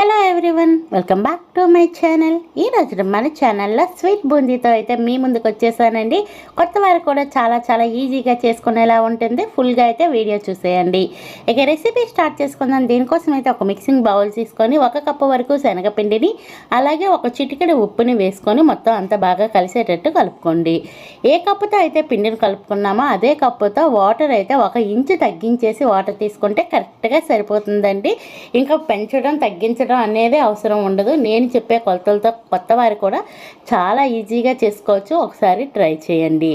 Hello everyone welcome back to my channel. ఈ రోజు మన ఛానల్లో స్వీట్ బూందీతో అయితే మీ ముందుకు వచ్చేసానండి. కొత్త వారు కూడా చాలా చాలా ఈజీగా చేసుకునేలా ఉంటుంది. ఫుల్గా అయితే వీడియో చూసేయండి. ఇక రెసిపీ స్టార్ట్ చేసుకుందాం. దీనికోసం అయితే ఒక మిక్సింగ్ బౌల్ తీసుకొని ఒక కప్పు వరకు శనగపిండిని అలాగే ఒక చిటికెడు ఉప్పుని వేసుకొని మొత్తం అంతా బాగా కలిసేటట్టు కలుపుకోండి. ఏ కప్పుతో అయితే పిండిని కలుపుకున్నామో అదే కప్పుతో వాటర్ అయితే ఒక ఇంచు తగ్గించేసి వాటర్ తీసుకుంటే కరెక్ట్గా సరిపోతుందండి. ఇంకా పెంచడం తగ్గించడం అనేది అవసరం ఉండదు. నేను చెప్పే కొలతలతో కొత్త వారు కూడా చాలా ఈజీగా చేసుకోవచ్చు. ఒకసారి ట్రై చేయండి.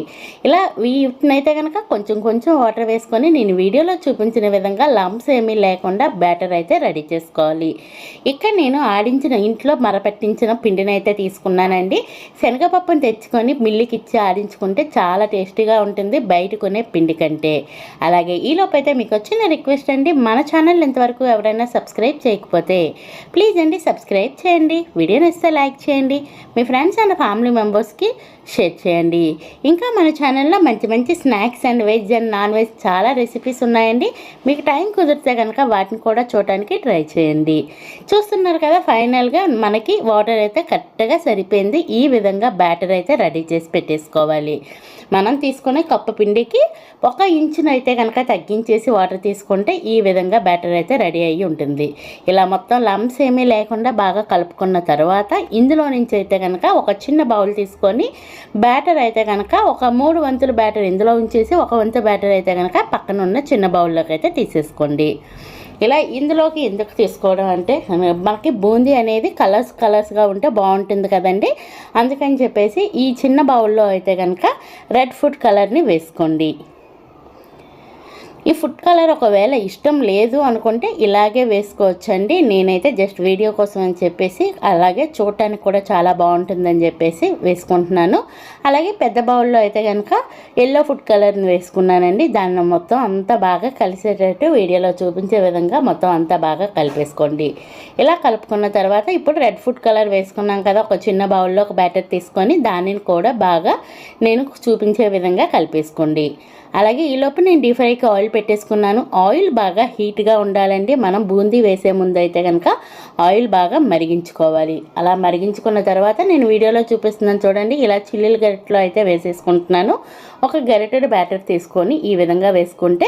ఇలా వీటినైతే కనుక కొంచెం కొంచెం వాటర్ వేసుకొని నేను వీడియోలో చూపించిన విధంగా లంప్స్ ఏమీ లేకుండా బ్యాటర్ అయితే రెడీ చేసుకోవాలి. ఇక్కడ నేను ఆడించిన ఇంట్లో మరపెట్టించిన పిండిని అయితే తీసుకున్నానండి. శనగపప్పును తెచ్చుకొని మిల్లికి ఇచ్చి ఆడించుకుంటే చాలా టేస్టీగా ఉంటుంది బయట కొనే పిండి కంటే. అలాగే ఈలోపైతే మీకు వచ్చిన రిక్వెస్ట్ అండి. మన ఛానల్ ఇంతవరకు ఎవరైనా సబ్స్క్రైబ్ చేయకపోతే ప్లీజ్ అండి సబ్స్క్రైబ్ చేయండి. వీడియో నచ్చితే లైక్ చేయండి. మీ ఫ్రెండ్స్ అండ్ ఫ్యామిలీ మెంబర్స్కి షేర్ చేయండి. ఇంకా మన ఛానల్లో మంచి మంచి snacks and veg and non veg చాలా రెసిపీస్ ఉన్నాయండి. మీకు టైం కుదిరితే కనుక వాటిని కూడా చూడటానికి ట్రై చేయండి. చూస్తున్నారు కదా ఫైనల్గా మనకి వాటర్ అయితే కరెక్ట్గా సరిపోయింది. ఈ విధంగా బ్యాటర్ అయితే రెడీ చేసి పెట్టేసుకోవాలి. మనం తీసుకునే కప్పు పిండికి ఒక ఇంచునైతే కనుక తగ్గించేసి వాటర్ తీసుకుంటే ఈ విధంగా బ్యాటర్ అయితే రెడీ అయ్యి ఉంటుంది. ఇలా మొత్తం లమ్స్ ఏమీ లేకుండా బాగా కలుపుకున్న తర్వాత ఇందులో నుంచి అయితే కనుక ఒక చిన్న బౌల్ తీసుకొని బ్యాటర్ అయితే కనుక ఒక మూడు వంతుల బ్యాటర్ ఇందులో ఉంచేసి ఒక వంతు బ్యాటర్ అయితే కనుక పక్కన ఉన్న చిన్న బౌల్లోకి అయితే తీసేసుకోండి. ఇలా ఇందులోకి ఎందుకు తీసుకోవడం అంటే మనకి బూందీ అనేది కలర్స్ కలర్స్గా ఉంటే బాగుంటుంది కదండి. అందుకని చెప్పేసి ఈ చిన్న బౌల్లో అయితే కనుక రెడ్ ఫుడ్ కలర్ని వేసుకోండి. ఈ ఫుడ్ కలర్ ఒకవేళ ఇష్టం లేదు అనుకుంటే ఇలాగే వేసుకోవచ్చండి. నేనైతే జస్ట్ వీడియో కోసం అని చెప్పేసి అలాగే చూడటానికి కూడా చాలా బాగుంటుందని చెప్పేసి వేసుకుంటున్నాను. అలాగే పెద్ద బౌల్లో అయితే కనుక ఎల్లో ఫుడ్ కలర్ని వేసుకున్నానండి. దాన్ని మొత్తం అంతా బాగా కలిసేటట్టు వీడియోలో చూపించే విధంగా మొత్తం అంతా బాగా కలిపేసుకోండి. ఇలా కలుపుకున్న తర్వాత ఇప్పుడు రెడ్ ఫుడ్ కలర్ వేసుకున్నాం కదా ఒక చిన్న బౌల్లో ఒక బ్యాటర్ తీసుకొని దానిని కూడా బాగా నేను చూపించే విధంగా కలిపేసుకోండి. అలాగే ఈ లోపు నేను డీప్ ఫ్రైకి ఆయిల్ పెట్టేసుకున్నాను. ఆయిల్ బాగా హీట్గా ఉండాలండి మనం బూందీ వేసే ముందు అయితే కనుక ఆయిల్ బాగా మరిగించుకోవాలి. అలా మరిగించుకున్న తర్వాత నేను వీడియోలో చూపిస్తున్నాను చూడండి. ఇలా చిల్లీల గరిటలో అయితే వేసేసుకుంటున్నాను. ఒక గరిటెడ్ బ్యాటర్ తీసుకొని ఈ విధంగా వేసుకుంటే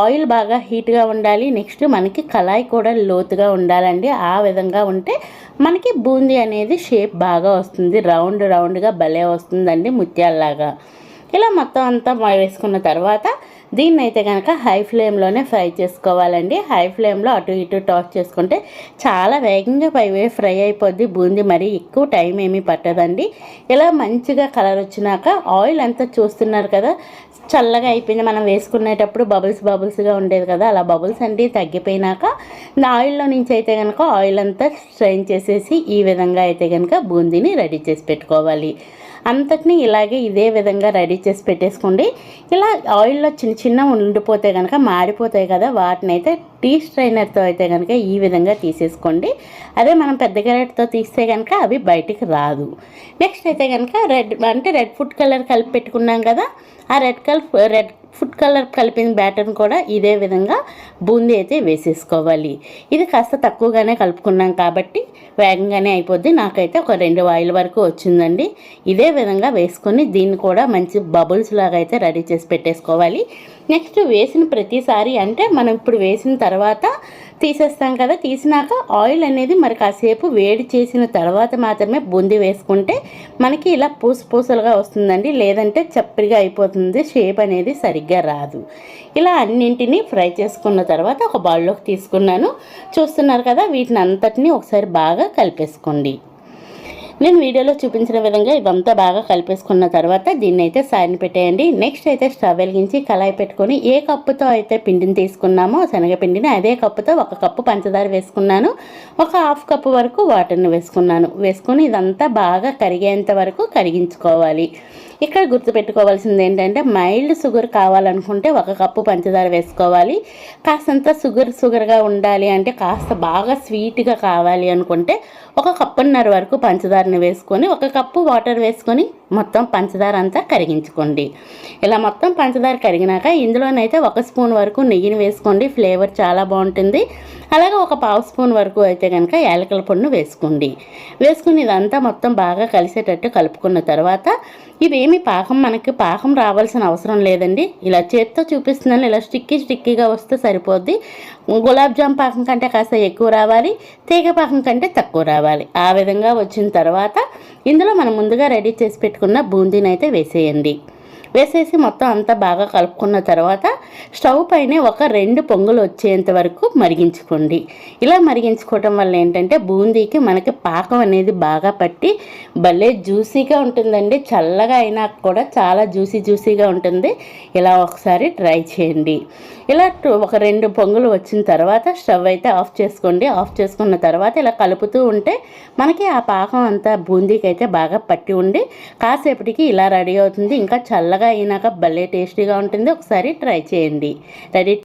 ఆయిల్ బాగా హీట్గా ఉండాలి. నెక్స్ట్ మనకి కళాయి కూడా లోతుగా ఉండాలండి. ఆ విధంగా ఉంటే మనకి బూందీ అనేది షేప్ బాగా వస్తుంది. రౌండ్ రౌండ్గా భలే వస్తుందండి ముత్యాల్లాగా. ఇలా మొత్తం అంతా వేసుకున్న తర్వాత దీన్ని అయితే కనుక హై ఫ్లేమ్లోనే ఫ్రై చేసుకోవాలండి. హై ఫ్లేమ్లో అటు ఇటు టాస్ చేసుకుంటే చాలా వేగంగా పై ఫ్రై అయిపోద్ది. బూందీ మరి ఎక్కువ టైం ఏమీ పట్టదండి. ఇలా మంచిగా కలర్ వచ్చినాక ఆయిల్ అంతా చూస్తున్నారు కదా చల్లగా అయిపోయింది. మనం వేసుకునేటప్పుడు బబుల్స్ బబుల్స్గా ఉండేది కదా అలా బబుల్స్ అండి తగ్గిపోయినాక ఆయిల్లో నుంచి అయితే కనుక ఆయిల్ అంతా స్ట్రైన్ చేసేసి ఈ విధంగా అయితే కనుక బూందీని రెడీ చేసి పెట్టుకోవాలి. అంతటిని ఇలాగే ఇదే విధంగా రెడీ చేసి పెట్టేసుకోండి. ఇలా ఆయిల్లో చిన్న చిన్న ఉండిపోతే కనుక మారిపోతాయి కదా వాటిని అయితే టీ స్ట్రైనర్తో అయితే కనుక ఈ విధంగా తీసేసుకోండి. అదే మనం పెద్ద గరెట్తో తీస్తే కనుక అవి బయటికి రాదు. నెక్స్ట్ అయితే కనుక రెడ్ అంటే రెడ్ ఫుడ్ కలర్ కలిపి పెట్టుకున్నాం కదా ఆ red colour red food colour కలిపిన బ్యాటర్ని కూడా ఇదే విధంగా బూందీ అయితే వేసేసుకోవాలి. ఇది కాస్త తక్కువగానే కలుపుకున్నాం కాబట్టి వేగంగానే అయిపోద్ది. నాకైతే ఒక రెండు ఆయిల్ వరకు వచ్చిందండి. ఇదే విధంగా వేసుకొని దీన్ని కూడా మంచి బబుల్స్ లాగా అయితే రెడీ చేసి పెట్టేసుకోవాలి. నెక్స్ట్ వేసిన ప్రతిసారి అంటే మనం ఇప్పుడు వేసిన తర్వాత తీసేస్తాం కదా తీసినాక ఆయిల్ అనేది మరి కాసేపు వేడి చేసిన తర్వాత మాత్రమే బూందీ వేసుకుంటే మనకి ఇలా పూస పూసలుగా వస్తుందండి. లేదంటే చప్పరిగా అయిపోతుంది. షేప్ అనేది సరిగ్గా రాదు. ఇలా అన్నింటినీ ఫ్రై చేసుకున్న తర్వాత ఒక బౌల్లోకి తీసుకున్నాను. చూస్తున్నారు కదా వీటిని అంతటినీ ఒకసారి బాగా కలిపేసుకోండి. నేను వీడియోలో చూపించిన విధంగా ఇదంతా బాగా కలిపేసుకున్న తర్వాత దీన్ని అయితే సాయిని పెట్టేయండి. నెక్స్ట్ అయితే స్టవ్ వెలిగించి కళాయి పెట్టుకొని ఏ కప్పుతో అయితే పిండిని తీసుకున్నామో శనగపిండిని అదే కప్పుతో ఒక కప్పు పంచదార వేసుకున్నాను. ఒక హాఫ్ కప్పు వరకు వాటర్ని వేసుకున్నాను. వేసుకొని ఇదంతా బాగా కరిగేంత వరకు కరిగించుకోవాలి. ఇక్కడ గుర్తుపెట్టుకోవాల్సింది ఏంటంటే మైల్డ్ షుగర్ కావాలనుకుంటే ఒక కప్పు పంచదార వేసుకోవాలి. కాస్తంత షుగర్ షుగర్గా ఉండాలి అంటే కాస్త బాగా స్వీట్గా కావాలి అనుకుంటే ఒక కప్పున్నర వరకు పంచదారని వేసుకొని ఒక కప్పు వాటర్ వేసుకొని మొత్తం పంచదార అంతా కరిగించుకోండి. ఇలా మొత్తం పంచదార కరిగినాక ఇందులోనైతే ఒక స్పూన్ వరకు నెయ్యిని వేసుకోండి. ఫ్లేవర్ చాలా బాగుంటుంది. అలాగే ఒక పావు స్పూన్ వరకు అయితే కనుక యాలకల పొడిని వేసుకోండి. వేసుకుని ఇదంతా మొత్తం బాగా కలిసేటట్టు కలుపుకున్న తర్వాత ఇవేమి పాకం మనకి పాకం రావాల్సిన అవసరం లేదండి. ఇలా చేత్తో చూపిస్తున్నాను. ఇలా స్టిక్కీ స్టిక్కీగా వస్తే సరిపోద్ది. గులాబ్ జామ్ పాకం కంటే కాస్త ఎక్కువ రావాలి. తీగ పాకం కంటే తక్కువ రావాలి. ఆ విధంగా వచ్చిన తర్వాత ఇందులో మనం ముందుగా రెడీ చేసి పెట్టుకున్న బూందీని అయితే వేసేయండి. వేసేసి మొత్తం అంతా బాగా కలుపుకున్న తర్వాత స్టవ్ పైనే ఒక రెండు పొంగులు వచ్చేంత వరకు మరిగించుకోండి. ఇలా మరిగించుకోవటం వల్ల ఏంటంటే బూందీకి మనకి పాకం అనేది బాగా పట్టి భలే జ్యూసీగా ఉంటుందండి. చల్లగా అయినా కూడా చాలా జ్యూసీ జ్యూసీగా ఉంటుంది. ఇలా ఒకసారి ట్రై చేయండి. ఇలా ఒక రెండు పొంగులు వచ్చిన తర్వాత స్టవ్ అయితే ఆఫ్ చేసుకోండి. ఆఫ్ చేసుకున్న తర్వాత ఇలా కలుపుతూ ఉంటే మనకి ఆ పాకం అంతా బూందీకి అయితే బాగా పట్టి ఉండి కాసేపటికి ఇలా రెడీ అవుతుంది. ఇంకా చల్లగా అయినాక భలే టేస్టీగా ఉంటుంది. ఒకసారి ట్రై చేయండి. చేయండి రెడీ